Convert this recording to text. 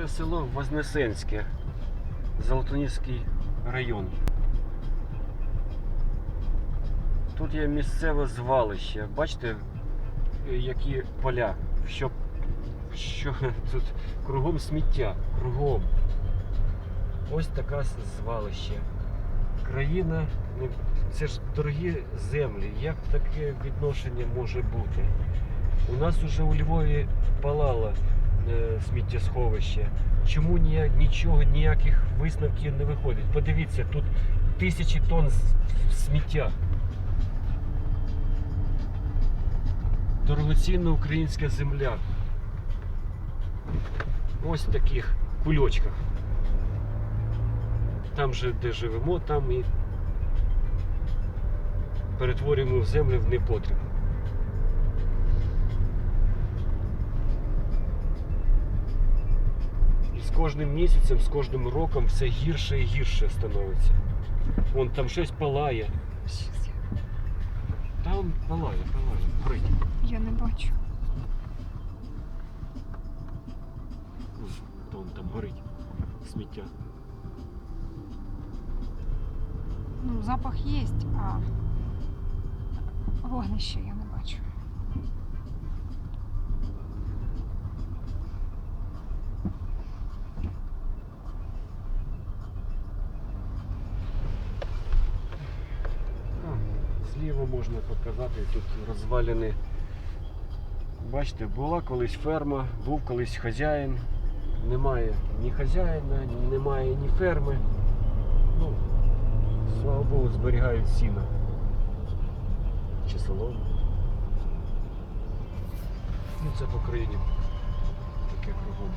Це село Вознесенське, Золотоніський район. Тут є місцеве звалище. Бачите, е, які поля, що, що тут кругом сміття, кругом. Ось таке звалище. Країна, це ж дорогі землі. Як таке відношення може бути? У нас уже у Львові палало е, сміттєсховище. Чому ніяк, нічого, ніяких висновків не виходить? Подивіться, тут тисячі тонн сміття. Дорогоцінна українська земля. Ось в таких кульочках. Там же, де живемо, там і перетворюємо землю в непотріб. З кожним місяцем, з кожним роком все гірше і гірше становиться. Вон там щось палає. Там палає, палає, горить. Я не бачу. Вон там горить сміття. Ну, запах є, а вогнище я не бачу. А, Зліва можна показати, тут розвалені. Бачите, була колись ферма, був колись хазяїн. Немає ні хазяїна, немає ні ферми. Ну, слава Богу, зберігають сіно. Чи солому. Ну це по країні. Таке кругом.